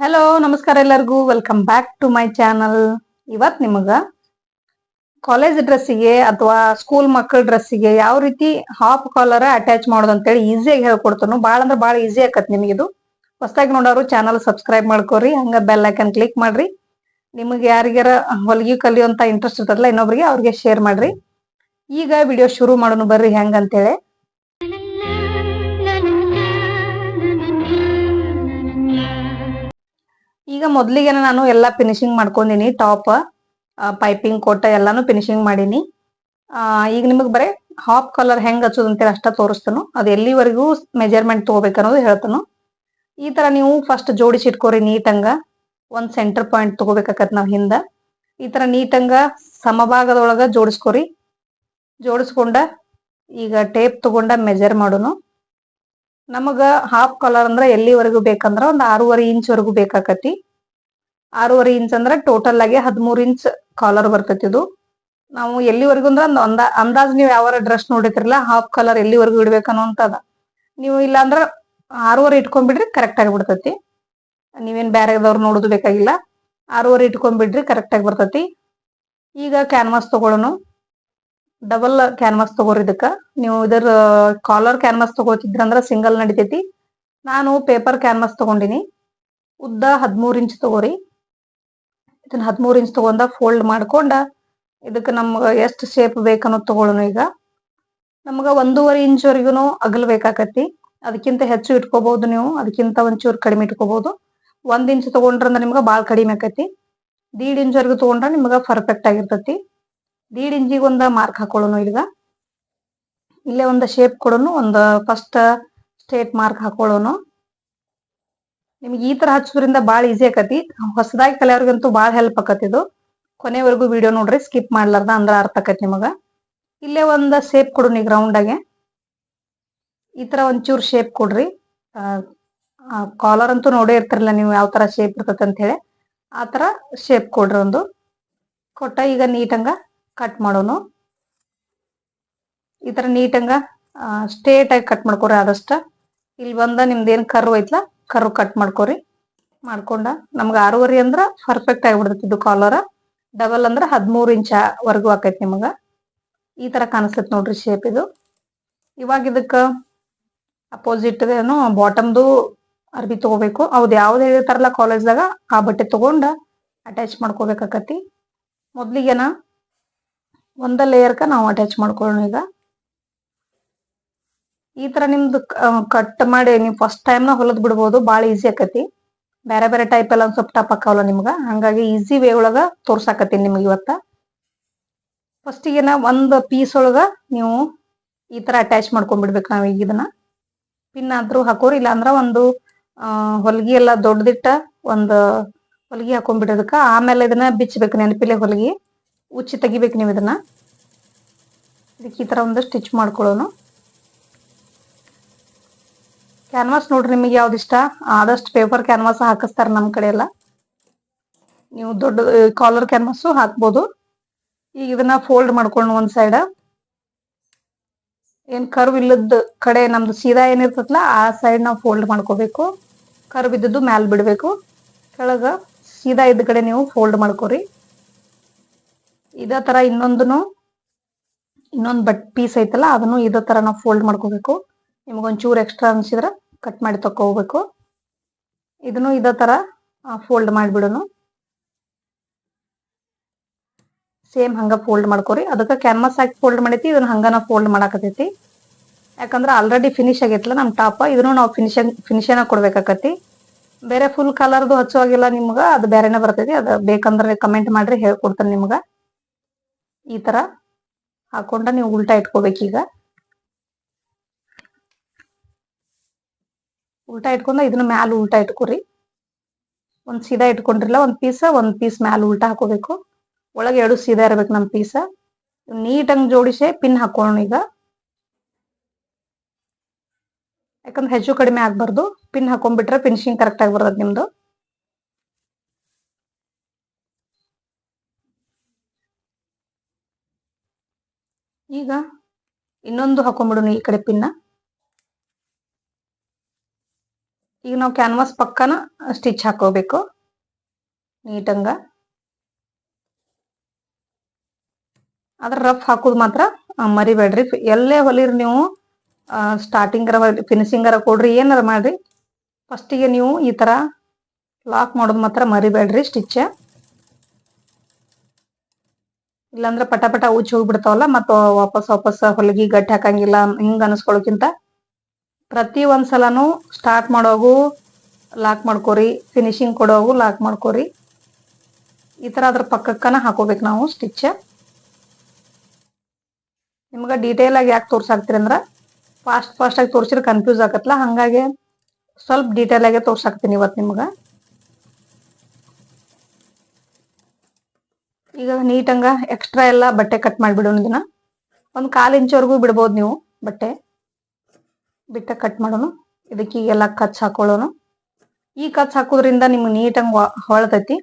Hello ನಮಸ್ಕಾರ ಎಲ್ಲರಿಗೂ. Welcome back to my channel ಇವತ್ ನಿಮಗ ಕಾಲೇಜ್ ಡ್ರೆಸ್ಸಿಗೆ ಅಥವಾ ಸ್ಕೂಲ್ ಮಕ್ಕಳ ಡ್ರೆಸ್ಸಿಗೆ ಯಾವ ರೀತಿ ಹಾಫ್ ಕಾಲರ್ ಅಟ್ಯಾಚ್ ಮಾಡೋದು ಅಂತೇಳಿ ಈಸಿಯಾಗಿ ಹೇಳ್ಕೊಡ್ತಾನು. ಭಾಳ ಅಂದ್ರೆ ಭಾಳ ಈಸಿ ಆಕತ್ ನಿಮಗೆ ಇದು. ಹೊಸದಾಗಿ ನೋಡೋರು ಚಾನಲ್ ಸಬ್ಸ್ಕ್ರೈಬ್ ಮಾಡ್ಕೋರಿ. ಹಂಗ ಬೆಲ್ ಐಕನ್ ಕ್ಲಿಕ್ ಮಾಡ್ರಿ. ನಿಮಗೆ ಯಾರಿಗಾರ ಹೊಲಿಗೆ ಕಲಿಯುವಂತ ಇಂಟ್ರೆಸ್ಟ್ ಇರ್ತದಲ್ಲ, ಇನ್ನೊಬ್ರಿಗೆ ಅವ್ರಿಗೆ ಶೇರ್ ಮಾಡ್ರಿ. ಈಗ ವಿಡಿಯೋ ಶುರು ಮಾಡೋಣ ಬರ್ರಿ ಹೆಂಗ್ ಈಗ ಮೊದ್ಲಿಗೆ ನಾನು ಎಲ್ಲ ಫಿನಿಶಿಂಗ್ ಮಾಡ್ಕೊಂಡಿನಿ ಟಾಪ್ ಪೈಪಿಂಗ್ ಕೊಟ್ಟ ಎಲ್ಲಾನು ಫಿನಿಶಿಂಗ್ ಮಾಡೀನಿ. ಈಗ ನಿಮಗೆ ಬರೇ ಹಾಫ್ ಕಲರ್ ಹೆಂಗ್ ಹಚ್ಚೋದು ಅಂತೇಳಿ ಅಷ್ಟ ತೋರಿಸ್ತಾನು. ಅದು ಎಲ್ಲಿವರೆಗೂ ಮೆಜರ್ಮೆಂಟ್ ತೊಗೋಬೇಕು ಅನ್ನೋದು ಹೇಳ್ತಾನು. ಈ ತರ ನೀವು ಫಸ್ಟ್ ಜೋಡಿಸಿ ಇಟ್ಕೋರಿ ನೀಟಂಗ ಒಂದು ಸೆಂಟರ್ ಪಾಯಿಂಟ್ ತಗೋಬೇಕಾಗತ್ ನಾವು ಹಿಂದ. ಈ ತರ ನೀಟಂಗ ಸಮಭಾಗದೊಳಗ ಜೋಡಿಸ್ಕೋರಿ. ಜೋಡಿಸ್ಕೊಂಡ ಈಗ ಟೇಪ್ ತಗೊಂಡ ಮೆಜರ್ ಮಾಡೋನು. ನಮಗ ಹಾಫ್ ಕಾಲರ್ ಅಂದ್ರ ಎಲ್ಲಿವರೆಗೂ ಬೇಕಂದ್ರ ಒಂದ್ ಆರೂವರೆ ಇಂಚ್ ವರೆಗೂ ಬೇಕಾಕತಿ. ಆರೂವರೆ ಇಂಚ್ ಅಂದ್ರ ಟೋಟಲ್ ಆಗಿ ಹದಿಮೂರು ಇಂಚ್ ಕಾಲರ್ ಬರ್ತೈತಿ ಇದು. ನಾವು ಎಲ್ಲಿವರೆಗೂ ಅಂದ್ರ ಒಂದ್ ಅಂದಾ, ಅಂದಾಜ್ ನೀವು ಯಾವ ಡ್ರೆಸ್ ನೋಡಿತಿರಲ್ಲ ಹಾಫ್ ಕಲರ್ ಎಲ್ಲಿವರೆಗೂ ಇಡ್ಬೇಕು ಅನ್ನೋಂತದ ನೀವು ಇಲ್ಲ ಅಂದ್ರ ಆರೂವರೆ ಇಟ್ಕೊಂಡ್ಬಿಡ್ರಿ ಕರೆಕ್ಟ್ ಆಗಿ ಬಿಡ್ತೈತಿ. ನೀವೇನ್ ಬ್ಯಾರೆದವ್ರು ನೋಡೋದು ಬೇಕಾಗಿಲ್ಲ. ಆರೂವರೆ ಇಟ್ಕೊಂಡ್ಬಿಡ್ರಿ ಕರೆಕ್ಟ್ ಆಗಿ ಬರ್ತೈತಿ. ಈಗ ಕ್ಯಾನ್ವಾಸ್ ತಗೊಳ್ಳೋನು ಡಬಲ್ ಕ್ಯಾನ್ವಾಸ್ ತಗೋರಿ ಇದಕ್ಕ. ನೀವು ಇದರ ಕಾಲರ್ ಕ್ಯಾನ್ವಾಸ್ ತಗೋತಿದ್ರಂದ್ರ ಸಿಂಗಲ್ ನಡಿತೈತಿ. ನಾನು ಪೇಪರ್ ಕ್ಯಾನ್ವಾಸ್ ತಗೊಂಡಿನಿ. ಉದ್ದ ಹದಿಮೂರ್ ಇಂಚ್ ತಗೋರಿ. ಇದನ್ನ ಹದಿಮೂರ್ ಇಂಚ್ ತಗೊಂಡ ಫೋಲ್ಡ್ ಮಾಡ್ಕೊಂಡ ಇದಕ್ಕೆ ನಮ್ಗ ಎಷ್ಟು ಶೇಪ್ ಬೇಕನ್ನೋದು ತಗೊಳ್ಳೋಣ ಈಗ. ನಮ್ಗ ಒಂದೂವರೆ ಇಂಚ್ ವರೆಗೂ ಅಗಲ್ ಬೇಕಾಕತಿ ಅದಕ್ಕಿಂತ ಹೆಚ್ಚು ಇಟ್ಕೋಬಹುದು ನೀವು. ಅದಕ್ಕಿಂತ ಒಂಚೂರು ಕಡಿಮೆ ಇಟ್ಕೋಬಹುದು ಒಂದ್ ಇಂಚ್ ತಗೊಂಡ್ರಂದ್ರ ನಿಮ್ಗ ಬಾಳ ಕಡಿಮೆ ಆಕತಿ ದೀಡ್ ಇಂಚ್ ವರೆಗೂ ತಗೊಂಡ್ರ ನಿಮ್ಗ ಪರ್ಫೆಕ್ಟ್ ಆಗಿರ್ತೈತಿ. ದೀಡ್ ಒಂದ ಮಾರ್ಕ್ ಹಾಕೊಳ್ಳೋಣ ಈಗ ಇಲ್ಲೇ ಒಂದ ಶೇಪ್ ಕೊಡೋನು, ಒಂದ ಫಸ್ಟ್ ಸ್ಟ್ರೇಟ್ ಮಾರ್ಕ್ ಹಾಕೊಳ್ಳೋನು. ನಿಮ್ಗೆ ಈ ತರ ಹಚ್ಚೋದ್ರಿಂದ ಬಾಳ ಈಸಿ ಆಕತಿ. ಹೊಸದಾಗಿ ಕಲಿಯೋರ್ಗಂತೂ ಬಾಳ ಹೆಲ್ಪ್ ಆಕತಿ ಇದು. ಕೊನೆವರೆಗೂ ವಿಡಿಯೋ ನೋಡ್ರಿ ಸ್ಕಿಪ್ ಮಾಡ್ಲಾರ್ದ ಅಂದ್ರ ಅರ್ಥ ಆಕತಿ ನಿಮಗ. ಇಲ್ಲೇ ಒಂದ ಶೇಪ್ ಕೊಡು ಈಗ ಆಗಿ. ಈ ತರ ಒಂಚೂರ್ ಶೇಪ್ ಕೊಡ್ರಿ. ಕಾಲರ್ ಅಂತೂ ನೋಡೇ ಇರ್ತಿರಲ್ಲ ನೀವು ಯಾವ ತರ ಶೇಪ್ ಇರ್ತತಂತ ಅಂತ ಹೇಳಿ. ಆ ತರ ಶೇಪ್ ಕೊಡ್ರಿ ಒಂದು. ಕೊಟ್ಟ ಈಗ ನೀಟಂಗ ಕಟ್ ಮಾಡೋನು. ಈ ತರ ನೀಟಂಗ ಸ್ಟ್ರೇಟ್ ಆಗಿ ಕಟ್ ಮಾಡ್ಕೊರಿ ಆದಷ್ಟ. ಇಲ್ಲಿ ಬಂದ ನಿಮ್ದು ಏನ್ ಕರ್ವ್ ಐತ್ಲ ಕರ್ವ್ ಕಟ್ ಮಾಡ್ಕೊರಿ. ಮಾಡ್ಕೊಂಡ, ನಮ್ಗೆ ಆರೂವರೆ ಅಂದ್ರೆ ಪರ್ಫೆಕ್ಟ್ ಆಗಿಬಿಡ್ತೈತಿ ಇದು ಕಾಲರ್ ಡಬಲ್ ಅಂದ್ರೆ ಹದಿಮೂರು ಇಂಚ ವರ್ಗು ಆಕೈತಿ ನಿಮಗ. ಈ ತರ ಕಾಣಿಸ್ತೈತಿ ನೋಡ್ರಿ ಶೇಪ್ ಇದು. ಇವಾಗ ಇದಕ್ಕ ಅಪೋಸಿಟ್ ಏನು ಬಾಟಮ್ದು ಅರ್ಬಿ ತಗೋಬೇಕು. ಅವ್ದು ಯಾವ್ದು ಹೇಳಿರ್ತಾರಲ್ಲ ಕಾಲೇಜ್ದಾಗ ಆ ಬಟ್ಟೆ ತಗೊಂಡ ಅಟ್ಯಾಚ್ ಮಾಡ್ಕೋಬೇಕಾಕತಿ ಮೊದ್ಲಿಗೆನ ಒಂದ ಲೇಯರ್ಕ ನಾವು ಅಟ್ಯಾಚ್ ಮಾಡ್ಕೊಳ್ಳೋಣ ಈಗ. ಈ ತರ ನಿಮ್ದು ಕಟ್ ಮಾಡಿ ನೀವು ಫಸ್ಟ್ ಟೈಮ್ನ ಹೊಲದ್ ಬಿಡ್ಬೋದು, ಬಾಳ ಈಸಿ ಆಕತಿ. ಬೇರೆ ಬೇರೆ ಟೈಪ್ ಎಲ್ಲ ಸ್ವಲ್ಪ ಟಪ್ ಹಾಕಾವಲ್ಲ ನಿಮ್ಗ. ಹಂಗಾಗಿ ಈಸಿ ವೇ ಒಳಗ ತೋರ್ಸಾಕತ್ತೀನಿ ನಿಮ್ಗೆ ಇವತ್ತ. ನಾ ಒಂದ್ ಪೀಸ್ ಒಳಗ ನೀವು ಈ ತರ ಅಟ್ಯಾಚ್ ಮಾಡ್ಕೊಂಡ್ಬಿಡ್ಬೇಕು ನಾವು ಈಗ ಇದನ್ನ. ಪಿನ್ ಆದ್ರೂ ಹಾಕೋರಿ, ಇಲ್ಲಾಂದ್ರ ಒಂದು ಹೊಲ್ಗಿ ಎಲ್ಲ ದೊಡ್ಡದಿಟ್ಟ ಒಂದ್ ಹೊಲಿಗೆ ಹಾಕೊಂಡ್ಬಿಡೋದಕ್ಕ. ಆಮೇಲೆ ಇದನ್ನ ಬಿಚ್ಚಬೇಕು ನೆನಪಿಲೆ ಹೊಲ್ಗಿ. ಉಚ್ಚಿ ತೆಗಿಬೇಕು ನೀವು ಇದನ್ನ. ಇದಕ್ಕೆ ಈ ಥರ ಒಂದು ಸ್ಟಿಚ್ ಮಾಡ್ಕೊಳ್ಳೋನು. ಕ್ಯಾನ್ವಾಸ್ ನೋಡ್ರಿ ನಿಮಗೆ ಯಾವ್ದು ಇಷ್ಟ? ಆದಷ್ಟು ಪೇಪರ್ ಕ್ಯಾನ್ವಾಸ್ ಹಾಕಿಸ್ತಾರೆ ನಮ್ಮ ಕಡೆ ಎಲ್ಲ. ನೀವು ದೊಡ್ಡ ಕಾಲರ್ ಕ್ಯಾನ್ವಾಸು ಹಾಕ್ಬೋದು. ಈಗ ಇದನ್ನ ಫೋಲ್ಡ್ ಮಾಡ್ಕೊಂಡು ಒಂದು ಸೈಡ್ ಏನ್ ಕರ್ವ್ ಇಲ್ಲದ ಕಡೆ ನಮ್ದು ಸೀದಾ ಏನಿರ್ತದಲ್ಲ, ಆ ಸೈಡ್ ನಾವು ಫೋಲ್ಡ್ ಮಾಡ್ಕೋಬೇಕು. ಕರ್ವ್ ಇದ್ದದ್ದು ಮ್ಯಾಲ್ ಬಿಡ್ಬೇಕು. ಕೆಳಗ ಸೀದಾ ಇದ್ದ ಕಡೆ ನೀವು ಫೋಲ್ಡ್ ಮಾಡ್ಕೋರಿ. ಇದೇ ತರ ಇನ್ನೊಂದನು ಇನ್ನೊಂದ್ ಬಟ್ ಪೀಸ್ ಐತಲ್ಲ, ಅದನ್ನು ಇದೇ ತರ ನಾವು ಫೋಲ್ಡ್ ಮಾಡ್ಕೋಬೇಕು. ನಿಮ್ಗೊಂಚೂರು ಎಕ್ಸ್ಟ್ರಾ ಅನ್ಸಿದ್ರ ಕಟ್ ಮಾಡಿ ತಕೋಬೇಕು ಇದನ್ನು ಇದೇ ತರ ಫೋಲ್ಡ್ ಮಾಡಿಬಿಡೋನು ಸೇಮ್ ಹಂಗ ಫೋಲ್ಡ್ ಮಾಡ್ಕೋರಿ. ಅದಕ್ಕೆ ಕ್ಯಾನ್ವಾಸ್ ಹಾಕಿ ಫೋಲ್ಡ್ ಮಾಡೈತಿ, ಇದನ್ನ ಹಂಗ ನಾವು ಫೋಲ್ಡ್ ಮಾಡಾಕತೈತಿ. ಯಾಕಂದ್ರೆ ಆಲ್ರೆಡಿ ಫಿನಿಶ್ ಆಗೈತಲ್ಲ ನಮ್ಮ ಟಾಪ್ ಇದನ್ನು ನಾವು ಫಿನಿಶಿಂಗ್ ಫಿನಿಶನ ಕೊಡ್ಬೇಕಾಕತಿ ಬೇರೆ ಫುಲ್ ಕಲರ್ದು ಹಚ್ಚುವಾಗಿಲ್ಲ ನಿಮ್ಗ, ಅದು ಬೇರೆನೇ ಬರ್ತೈತಿ. ಅದು ಬೇಕಂದ್ರೆ ಕಮೆಂಟ್ ಮಾಡ್ರಿ, ಹೇಳ್ಕೊಡ್ತೇನೆ ನಿಮ್ಗ. ಈ ತರ ಹಾಕೊಂಡ ನೀವು ಉಲ್ಟಾ ಇಟ್ಕೋಬೇಕು ಈಗ. ಉಲ್ಟಾ ಇಟ್ಕೊಂಡ ಇದನ್ನ ಮ್ಯಾಲ ಉಲ್ಟಾ ಇಟ್ಕೋರಿ. ಒಂದ್ ಸೀದಾ ಇಟ್ಕೊಂಡಿರಲ್ಲ ಒಂದ್ ಪೀಸ್ ಒಂದ್ ಪೀಸ್ ಮ್ಯಾಲ ಉಲ್ಟಾ ಹಾಕೋಬೇಕು. ಒಳಗೆ ಎರಡು ಸೀದಾ ಇರ್ಬೇಕು ನಮ್ ಪೀಸ. ನೀಟಂಗ್ ಜೋಡಿಸಿ ಪಿನ್ ಹಾಕೋಣ ಈಗ. ಯಾಕಂದ್ರೆ ಹೆಚ್ಚು ಕಡಿಮೆ ಆಗ್ಬಾರ್ದು. ಪಿನ್ ಹಾಕೊಂಡ್ಬಿಟ್ರೆ ಫಿನಿಶಿಂಗ್ ಕರೆಕ್ಟ್ ಆಗಿ ಬರ್ತದೆ ನಿಮ್ದು. ಈಗ ಇನ್ನೊಂದು ಹಾಕೊಂಡ್ಬಿಡೋಣ ಈ ಕಡೆ ಪಿನ್ನ. ಈಗ ನಾವು ಕ್ಯಾನ್ವಾಸ್ ಪಕ್ಕನ ಸ್ಟಿಚ್ ಹಾಕೋಬೇಕು. ನೀಟಂಗ. ಅದ್ರ ರಫ್ ಹಾಕೋದು ಮಾತ್ರ ಮರಿಬೇಡ್ರಿ. ಎಲ್ಲೇ ಹೊಲಿರಿ ನೀವು ಸ್ಟಾರ್ಟಿಂಗರ ಫಿನಿಶಿಂಗರ ಕೊಡ್ರಿ, ಏನಾರ ಮಾಡ್ರಿ. ಫಸ್ಟಿಗೆ ನೀವು ಈ ಥರ ಲಾಕ್ ಮಾಡೋದು ಮಾತ್ರ ಮರಿಬೇಡ್ರಿ ಸ್ಟಿಚ್ ಇಲ್ಲಾಂದ್ರೆ ಪಟ ಪಟ ಉಚ್ಚಿ ಹೋಗ್ಬಿಡ್ತಾವಲ್ಲ, ಮತ್ತ ವಾಪಸ್ ವಾಪಸ್ ಹೊಲಗಿ ಗಟ್ಟಿ ಹಾಕಂಗಿಲ್ಲ, ಹಿಂಗ ಅನ್ಸ್ಕೊಳೋಕ್ಕಿಂತ ಪ್ರತಿ ಒಂದ್ಸಲನು ಸ್ಟಾರ್ಟ್ ಮಾಡೋಗು ಲಾಕ್ ಮಾಡ್ಕೋರಿ ಫಿನಿಶಿಂಗ್ ಕೊಡೋಗು ಲಾಕ್ ಮಾಡ್ಕೋರಿ. ಈ ತರ ಅದ್ರ ಪಕ್ಕಕ್ಕನ ಹಾಕೋಬೇಕು ನಾವು ಸ್ಟಿಚ್ ನಿಮ್ಗೆ ಡೀಟೇಲ್ ಆಗಿ ಯಾಕೆ ತೋರ್ಸಾಕ್ತಿರಿ ಅಂದ್ರ ಫಾಸ್ಟ್ ಫಾಸ್ಟ್ ಆಗಿ ತೋರಿಸಿದ್ರೆ ಕನ್ಫ್ಯೂಸ್ ಆಗತ್ತಲ್ಲ ಹಂಗಾಗಿ ಸ್ವಲ್ಪ ಡೀಟೇಲ್ ಆಗಿ ತೋರ್ಸಾಕ್ತೀನಿ ಇವತ್ತು ನಿಮ್ಗೆ. ಈಗ ನೀಟಂಗ ಎಕ್ಸ್ಟ್ರಾ ಎಲ್ಲ ಬಟ್ಟೆ ಕಟ್ ಮಾಡ್ಬಿಡೋಣ ಇದನ್ನ ಒಂದು ಕಾಲು ಇಂಚವರೆಗೂ ಬಿಡ್ಬೋದು ನೀವು ಬಟ್ಟೆ. ಬಿಟ್ಟ ಕಟ್ ಮಾಡೋಣ ಇದಕ್ಕೆ ಈಗೆಲ್ಲ ಕಚ್ ಹಾಕೊಳ್ಳೋಣ ಈ ಕಚ್ ಹಾಕೋದ್ರಿಂದ ನಿಮ್ಗೆ ನೀಟಂಗ್ ಹೊಳತೈತಿ.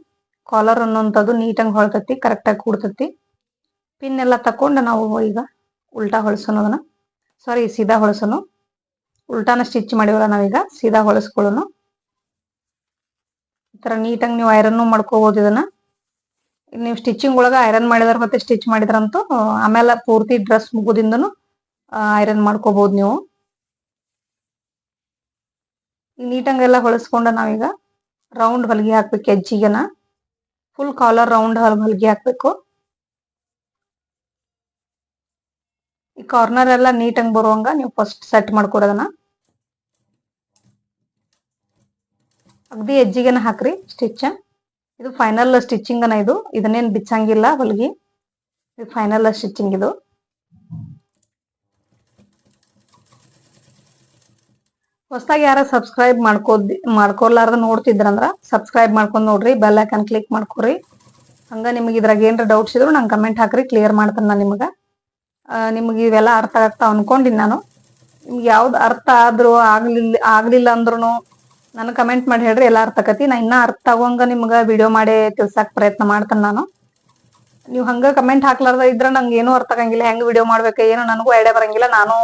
ಕಾಲರ್ ಅನ್ನೋಂಥದ್ದು ನೀಟಂಗ್ ಹೊಳತೈತಿ ಕರೆಕ್ಟಾಗಿ ಕೂಡ್ತೈತಿ. ಪಿನ್ ಎಲ್ಲ ತಕೊಂಡು ನಾವು ಈಗ ಉಲ್ಟಾ ಹೊಳ್ಸೋಣ ಅದನ್ನ. ಸಾರಿ ಸೀದಾ ಹೊಳ್ಸೋಣ ಉಲ್ಟಾನ ಸ್ಟಿಚ್ ಮಾಡಿವಲ್ಲ ನಾವೀಗ, ಸೀದಾ ಹೊಳಸ್ಕೊಳ್ಳೋಣ ಈ ಥರ ನೀಟಾಗಿ ನೀವು ಐರನ್ನು ಮಾಡ್ಕೋಬಹುದು ಇದನ್ನ. ನೀವು ಸ್ಟಿಚಿಂಗ್ ಒಳಗ ಐರನ್ ಮಾಡಿದ್ರ ಮತ್ತೆ ಸ್ಟಿಚ್ ಮಾಡಿದ್ರಂತೂ ಆಮೇಲೆ ಪೂರ್ತಿ ಡ್ರೆಸ್ ಮುಗುದಿಂದನು ಐರನ್ ಮಾಡ್ಕೋಬಹುದು ನೀವು. ನೀಟಂಗೆಲ್ಲ ಹೊಳಸ್ಕೊಂಡ ನಾವೀಗ ರೌಂಡ್ ಹೊಲಿಗೆ ಹಾಕ್ಬೇಕು ಹೆಜ್ಜಿಗೆನ. ಫುಲ್ ಕಾಲರ್ ರೌಂಡ್ ಹೊಲಿಗೆ ಹಾಕ್ಬೇಕು. ಈ ಕಾರ್ನರ್ ಎಲ್ಲ ನೀಟಂಗ್ ಬರುವಂಗ ನೀವು ಫಸ್ಟ್ ಸೆಟ್ ಮಾಡ್ಕೊಡೋದನ್ನ. ಅಗ್ದಿ ಹೆಜ್ಜಿಗೆನ ಹಾಕ್ರಿ ಸ್ಟಿಚ್ ಇದು ಫೈನಲ್ ಸ್ಟಿಚಿಂಗ್ ಅನ್ನ ಇದು. ಇದನ್ನೇನ್ ಬಿಚ್ಚಂಗಿಲ್ಲ ಹೊಲಿಗೆ. ಇದು ಫೈನಲ್ ಸ್ಟಿಚಿಂಗ್ ಇದು. ಹೊಸದಾಗಿ ಯಾರ ಸಬ್ಸ್ಕ್ರೈಬ್ ಮಾಡ್ಕೋದ್ ಮಾಡ್ಕೊಲಾರ್ದ ನೋಡ್ತಿದ್ರಂದ್ರ ಸಬ್ಸ್ಕ್ರೈಬ್ ಮಾಡ್ಕೊಂಡು ನೋಡ್ರಿ ಬೆಲ್ ಐಕನ್ ಕ್ಲಿಕ್ ಮಾಡ್ಕೊರಿ. ಹಂಗ ನಿಮಗೆ ಇದ್ರಾಗ ಏನ್ರ ಡೌಟ್ಸ್ ಇದ್ರು ನಂಗೆ ಕಮೆಂಟ್ ಹಾಕ್ರಿ ಕ್ಲಿಯರ್ ಮಾಡ್ತೇನೆ ನಾನು ನಿಮಗೆ. ನಿಮ್ಗೆ ಇವೆಲ್ಲ ಅರ್ಥ ಆಗ್ತಾವ ಅನ್ಕೊಂಡಿನಿ ನಾನು. ನಿಮ್ಗೆ ಯಾವ್ದು ಅರ್ಥ ಆದ್ರೂ ಆಗ್ಲಿಲ್ಲ ಆಗ್ಲಿಲ್ಲ ಅಂದ್ರೂ ನಾನು ಕಮೆಂಟ್ ಮಾಡಿ ಹೇಳ್ರಿ ಎಲ್ಲ ಅರ್ಥ ಆಕತಿ ನಾ ಇನ್ನ ಅರ್ಥ ಆಗೋಂಗ ನಿಮ್ಗ ವಿಡಿಯೋ ಮಾಡಿ ತಿಳ್ಸಾಕ್ ಪ್ರಯತ್ನ ಮಾಡ್ತೇನೆ ನಾನು. ನೀವು ಹಂಗ ಕಮೆಂಟ್ ಹಾಕ್ಲಾರ್ದ ಇದ್ರ ನಂಗೆ ಏನೂ ಅರ್ಥ ಆಗಂಗಿಲ್ಲ. ಹೆಂಗ್ ವಿಡಿಯೋ ಮಾಡ್ಬೇಕು ಏನು ನನಗೂ ಐಡಿಯಾ ಬರಂಗಿಲ್ಲ. ನಾನು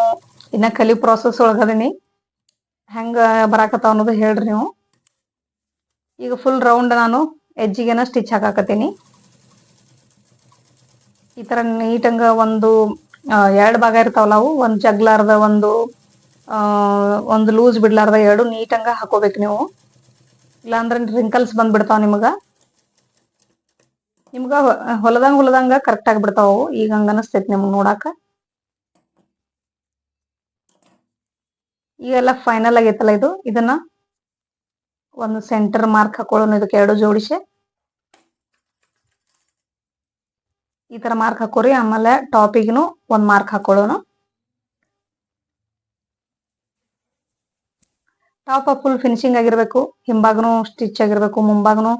ಇನ್ನ ಕಲಿ ಪ್ರೋಸೆಸ್ ಒಳಗದೀನಿ ಹೆಂಗ ಬರಾಕತ್ತಾವ ಅನ್ನೋದು ಹೇಳ್ರಿ ನೀವು. ಈಗ ಫುಲ್ ರೌಂಡ್ ನಾನು ಎಜ್ಜಿಗೆನ ಸ್ಟಿಚ್ ಹಾಕಾಕತ್ತೀನಿ. ಈ ತರ ನೀಟಂಗ ಒಂದು ಎರಡು ಭಾಗ ಇರ್ತಾವಲ್ಲ ಅವು. ಒಂದು ಜಗ್ಲಾರ್ದ ಒಂದು ಒಂದು ಲೂಸ್ ಬಿಡ್ಲಾರ್ದ ಎರಡು ನೀಟಂಗ ಹಾಕೋಬೇಕು ನೀವು. ಇಲ್ಲಾಂದ್ರೆ ರಿಂಕಲ್ಸ್ ಬಂದ್ಬಿಡ್ತಾವ ನಿಮಗ. ನಿಮ್ಗ ಹೊಲದಂಗ ಹೊಲದಂಗ ಕರೆಕ್ಟ್ ಅವು. ಈಗ ಹಂಗ ಅನಸ್ತೈತಿ ನಿಮ್ಗೆ ನೋಡಾಕ. ಈಗೆಲ್ಲ ಫೈನಲ್ ಆಗೈತಲ್ಲ ಇದು? ಇದನ್ನ ಒಂದು ಸೆಂಟರ್ ಮಾರ್ಕ್ ಹಾಕೊಳ್ಳೋಣ. ಇದಕ್ಕೆ ಎರಡು ಜೋಡಿಸಿ. ಈ ತರ ಮಾರ್ಕ್ ಹಾಕೋರಿ. ಆಮೇಲೆ ಟಾಪಿಗೂ ಒಂದು ಮಾರ್ಕ್ ಹಾಕೊಳ್ಳೋಣ. ಟಾಪ್ ಫುಲ್ ಫಿನಿಶಿಂಗ್ ಆಗಿರ್ಬೇಕು. ಹಿಂಭಾಗನು ಸ್ಟಿಚ್ ಆಗಿರ್ಬೇಕು. ಮುಂಭಾಗನು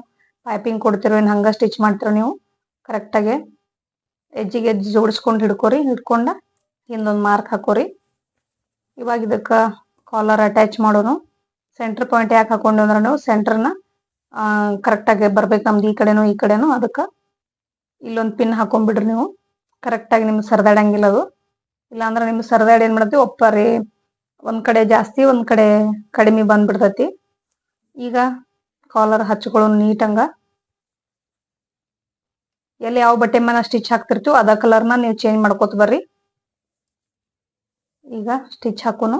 ಪೈಪಿಂಗ್ ಕೊಡ್ತಿರೋ ಹಂಗೆ ಸ್ಟಿಚ್ ಮಾಡ್ತಿರೋ ನೀವು ಕರೆಕ್ಟಾಗಿ ಎಜ್ಜಿಗೆ ಎಜ್ಜಿ ಜೋಡಿಸ್ಕೊಂಡು ಹಿಡ್ಕೋರಿ. ಹಿಡ್ಕೊಂಡ ಹಿಂದೊಂದು ಮಾರ್ಕ್ ಹಾಕೋರಿ. ಇವಾಗ ಇದಕ್ಕೆ ಕಾಲರ್ ಅಟ್ಯಾಚ್ ಮಾಡೋನು. ಸೆಂಟರ್ ಪಾಯಿಂಟ್ ಯಾಕೆ ಹಾಕೊಂಡು ಅಂದ್ರೆ ನಾವು ಸೆಂಟರ್ನ ಕರೆಕ್ಟಾಗಿ ಬರ್ಬೇಕು. ನಮ್ದು ಈ ಕಡೆನೂ ಈ ಕಡೆನೂ ಅದಕ್ಕೆ ಇಲ್ಲೊಂದು ಪಿನ್ ಹಾಕೊಂಡ್ಬಿಡ್ರಿ ನೀವು. ಕರೆಕ್ಟಾಗಿ ನಿಮ್ಗೆ ಸರಿದಾಡಂಗಿಲ್ಲ ಅದು. ಇಲ್ಲಾಂದ್ರೆ ನಿಮ್ಗೆ ಸರಿದಾಡಿ ಏನು ಮಾಡ್ತೀವಿ? ಒಪ್ಪರಿ. ಒಂದ್ ಕಡೆ ಜಾಸ್ತಿ, ಒಂದ್ ಕಡೆ ಕಡಿಮೆ ಬಂದ್ಬಿಡ್ತೈತಿ. ಈಗ ಕಾಲರ್ ಹಚ್ಕೊಳ್ಳೋ ನೀಟಂಗ. ಎಲ್ಲಿ ಯಾವ ಬಟ್ಟೆ ಮೇಲೆ ಸ್ಟಿಚ್ ಹಾಕ್ತಿರ್ತೀವೋ ಅದ ಕಲರ್ನ ನೀವು ಚೇಂಜ್ ಮಾಡ್ಕೋತ ಬರ್ರಿ. ಈಗ ಸ್ಟಿಚ್ ಹಾಕೋನು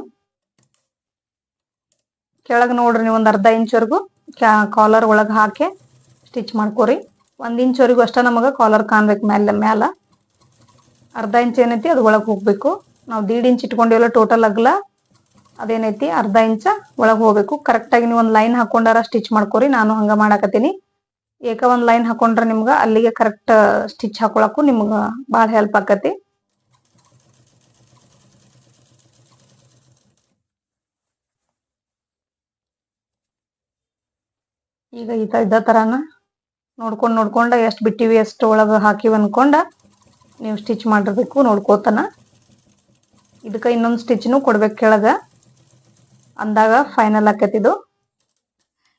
ಕೆಳಗೆ ನೋಡ್ರಿ ನೀವು ಒಂದು ಅರ್ಧ ಇಂಚ್ವರೆಗೂ ಕಾಲರ್ ಒಳಗೆ ಹಾಕಿ ಸ್ಟಿಚ್ ಮಾಡ್ಕೋರಿ. ಒಂದ್ ಇಂಚ್ವರೆಗೂ ಅಷ್ಟೇ ನಮಗೆ ಕಾಲರ್ ಕಾಣ್ಬೇಕು ಮೇಲೆ ಮ್ಯಾಲ. ಅರ್ಧ ಇಂಚ್ ಏನೈತಿ ಅದು ಒಳಗೆ ಹೋಗ್ಬೇಕು. ನಾವು ದೀಡ್ ಇಂಚ್ ಇಟ್ಕೊಂಡಿವಲ್ಲ ಟೋಟಲ್ ಅಗಲ. ಅದೇನೈತಿ? ಅರ್ಧ ಇಂಚ ಒಳಗೆ ಹೋಗ್ಬೇಕು. ಕರೆಕ್ಟಾಗಿ ನೀವು ಒಂದು ಲೈನ್ ಹಾಕೊಂಡಾರ ಸ್ಟಿಚ್ ಮಾಡ್ಕೊರಿ. ನಾನು ಹಂಗ ಮಾಡಾಕತ್ತೀನಿ. ಏಕ ಒಂದು ಲೈನ್ ಹಾಕೊಂಡ್ರೆ ನಿಮ್ಗೆ ಅಲ್ಲಿಗೆ ಕರೆಕ್ಟ್ ಸ್ಟಿಚ್ ಹಾಕೊಳಕ್ಕೂ ನಿಮ್ಗೆ ಭಾಳ ಹೆಲ್ಪ್ ಆಕತಿ. ಈಗ ಈತ ಇದ್ದ ತರಾನ ನೋಡ್ಕೊಂಡು ನೋಡ್ಕೊಂಡ ಎಷ್ಟು ಬಿಟ್ಟಿವಿ, ಎಷ್ಟು ಒಳಗೆ ಹಾಕಿವಿ ಅನ್ಕೊಂಡ ನೀವು ಸ್ಟಿಚ್ ಮಾಡಿರ್ಬೇಕು ನೋಡ್ಕೋತನ. ಇದಕ್ಕೆ ಇನ್ನೊಂದು ಸ್ಟಿಚ್ನು ಕೊಡ್ಬೇಕು ಕೆಳಗ. ಅಂದಾಗ ಫೈನಲ್ ಆಕೈತಿದು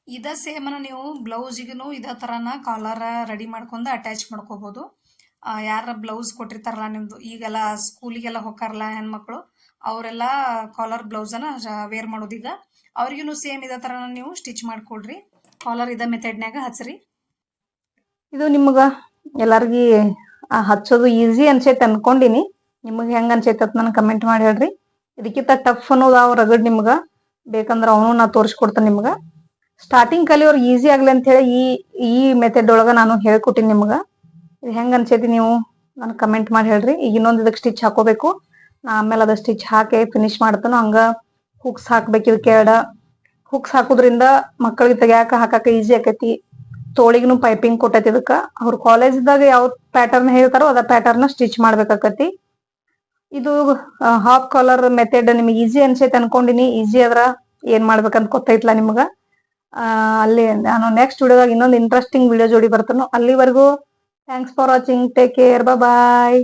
ಇದ. ಸೇಮನ ನೀವು ಬ್ಲೌಸಿಗೂ ಇದೇ ಥರನ ಕಾಲರ್ ರೆಡಿ ಮಾಡ್ಕೊಂಡು ಅಟ್ಯಾಚ್ ಮಾಡ್ಕೋಬಹುದು ಯಾರ ಬ್ಲೌಸ್ ಕೊಟ್ಟಿರ್ತಾರಲ್ಲ ನಿಮ್ದು ಈಗೆಲ್ಲ ಸ್ಕೂಲಿಗೆಲ್ಲ ಹೋಗಾರಲ್ಲ ಹೆಣ್ಮಕ್ಳು ಅವರೆಲ್ಲ ಕಾಲರ್ ಬ್ಲೌಸನ್ನ ವೇರ್ ಮಾಡೋದೀಗ ಅವ್ರಿಗೂ ಸೇಮ್ ಇದೇ ತರ ನೀವು ಸ್ಟಿಚ್ ಮಾಡಿಕೊಡ್ರಿ ಕಾಲರ್ ಇದ ಮೆಥಡ್ನ್ಯಾಗ ಹಚ್ಚ್ರಿ ಇದು ನಿಮ್ಗ ಎಲ್ಲಾರ್ಗಿ ಹಚ್ಚೋದು ಈಸಿ ಅನ್ಸೈತೆ ಅನ್ಕೊಂಡಿನಿ. ನಿಮಗೆ ಹೆಂಗ್ ಅನ್ಸೈತೆ ಅಂತ ನನಗೆ ಕಮೆಂಟ್ ಮಾಡಿ ಹೇಳ್ರಿ. ಇದಕ್ಕಿಂತ ಟಫ್ ಅನ್ನೋದು ಅವ್ರ ರಗಡ್ ನಿಮ್ಗ. ಬೇಕಂದ್ರ ಅವನು ನಾ ತೋರಿಸ್ಕೊಡ್ತೇನೆ ನಿಮ್ಗ. ಸ್ಟಾರ್ಟಿಂಗ್ ಕಲಿಯೋರ್ ಈಸಿ ಆಗ್ಲಿ ಅಂತ ಹೇಳಿ ಈ ಈ ಮೆಥಡ್ ಒಳಗ ನಾನು ಹೇಳ್ಕೊಟ್ಟಿನಿ ನಿಮ್ಗ. ಇದು ಹೆಂಗ್ ಅನ್ಸೈತಿ ನೀವು ನನಗೆ ಕಮೆಂಟ್ ಮಾಡಿ ಹೇಳ್ರಿ. ಈಗ ಇನ್ನೊಂದು ಇದಕ್ಕೆ ಸ್ಟಿಚ್ ಹಾಕೋಬೇಕು. ಆಮೇಲೆ ಅದ ಸ್ಟಿಚ್ ಹಾಕಿ ಫಿನಿಶ್ ಮಾಡ್ತಾನೋ ಹಂಗ ಹುಕ್ಸ್ ಹಾಕ್ಬೇಕು ಇದಕ್ಕೆ ಎರಡ ಹುಕ್ಸ್ ಹಾಕೋದ್ರಿಂದ ಮಕ್ಕಳಿಗೆ ತೆಗ್ಯಾಕ, ಹಾಕಾಕ ಈಸಿ ಆಕೈತಿ. ತೋಳಿಗೂ ಪೈಪಿಂಗ್ ಕೊಟ್ಟೈತಿ ಇದಕ್ಕ. ಅವ್ರ ಕಾಲೇಜ್ದಾಗ ಯಾವ ಪ್ಯಾಟರ್ನ್ ಹೇಳ್ತಾರೋ ಅದ ಪ್ಯಾಟರ್ನ್ ಸ್ಟಿಚ್ ಮಾಡ್ಬೇಕಾಕತಿ. ಇದು ಹಾಫ್ ಕಾಲರ್ ಮೆಥಡ್ ನಿಮಗೆ ಈಸಿ ಅನ್ಸೈತೆ ಅನ್ಕೊಂಡಿನಿ. ಈಸಿ ಅದ್ರ ಏನ್ ಮಾಡ್ಬೇಕಂತ ಗೊತ್ತೈತ್ಲಾ ನಿಮ್ಗ? ಅಲ್ಲಿ ನಾನು ನೆಕ್ಸ್ಟ್ ವಿಡಿಯೋದಾಗ ಇನ್ನೊಂದು ಇಂಟ್ರೆಸ್ಟಿಂಗ್ ವಿಡಿಯೋ ಜೋಡಿ ಬರ್ತಾನೋ. ಅಲ್ಲಿವರೆಗೂ thanks for watching take care bye